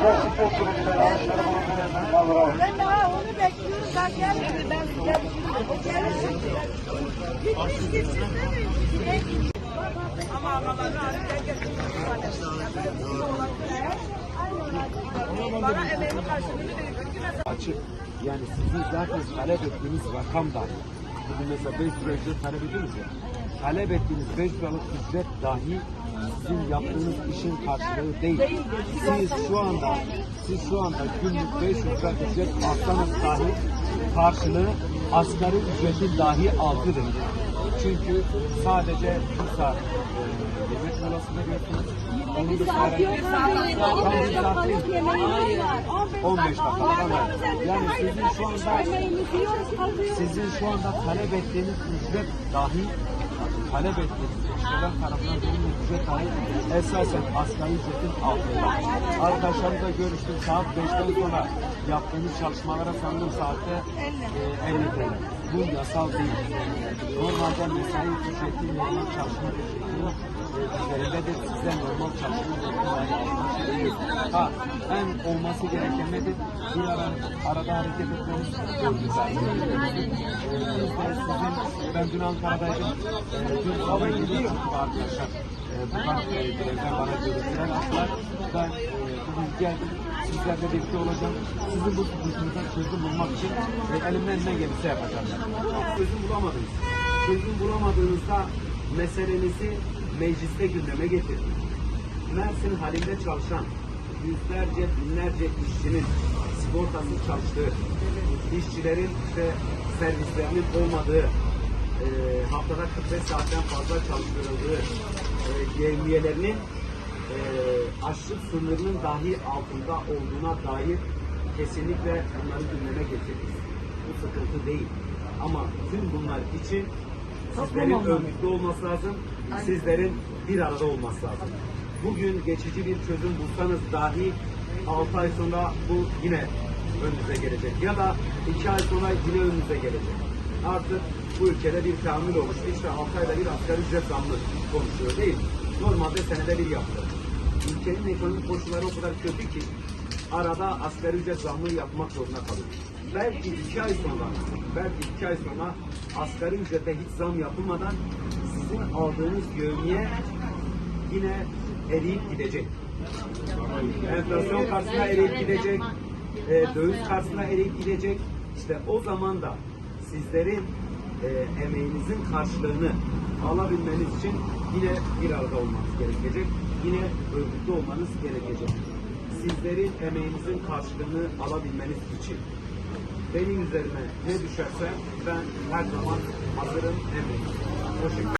Ben açık. Yani sizin zaten talep ettiğiniz rakam dahi. Bugün mesela 5 lira ücret talep ediyoruz ya. Talep ettiğiniz 5 liralık ücret dahi sizin yaptığınız işin karşılığı değil. Siz şu anda siz şu anda günlük 500 lira ücret alsanız dahi karşılığı asgari ücretin dahi altıdır. Çünkü sadece saat e, yemek molası veriyorsunuz. Onun dışında Tam bir saat değil. 15 dakika falan. Yani sizin şu anda sizin şu anda talep ettiğiniz ücret dahi talep ettiğiniz işveren tarafından verilen ücret dahi esasen asgari ücretin altında. Arkadaşlarımızla görüştüm saat 5'ten sonra yaptığımız çalışmalara sanırım saatte e, 50 TL. Bu yasal değil. Normalde mesai ücreti normal çalışma ücretinin e, üzerindedir. Size normal çalışma Ha, en olması gereken nedir? Bir ara, arada hareket biz de sizin, ben dün Ankara'daydım. Ee, dün hava gidiyor arkadaşlar. Ee, buradan e, evden bana görüntüler attılar. Ben e, bugün geldim. Sizlerle birlikte olacağım. Sizin bu sıkıntınıza çözüm bulmak için e, elimden ne gelirse yapacağım. Çözüm bulamadınız. Çözüm bulamadığınızda meselenizi mecliste gündeme getirin. Mersin halinde çalışan yüzlerce binlerce işçinin sigortasız çalıştığı, işçilerin işte servislerinin olmadığı, e, haftada 45 saatten fazla çalıştırıldığı e, yevmiyelerinin e, açlık sınırının dahi altında olduğuna dair kesinlikle bunları gündeme getirdik. Bu sıkıntı değil. Ama tüm bunlar için sizlerin örgütlü olması lazım, sizlerin bir arada olması lazım. Bugün geçici bir çözüm bulsanız dahi 6 ay sonra bu yine önünüze gelecek. Ya da 2 ay sonra yine önünüze gelecek. Artık bu ülkede bir kanun oluştu. İşte 6 ayda bir asgari ücret zammı konuşuyor değil? Normalde senede bir yaptı. Ülkenin ekonomik koşulları o kadar kötü ki arada asgari ücret zammı yapmak zorunda kalıyor. Belki iki ay sonra, belki iki ay sonra asgari ücrete hiç zam yapılmadan sizin aldığınız yövmiye yine eriyip gidecek. Enflasyon karşısında eriyip gidecek. E, döviz karşısında eriyip gidecek. İşte o zaman da sizlerin e, emeğinizin karşılığını alabilmeniz için yine bir arada olmanız gerekecek. Yine örgütlü olmanız gerekecek. Sizlerin emeğinizin karşılığını alabilmeniz için benim üzerime ne düşerse ben her zaman hazırım emeğim. O şekilde.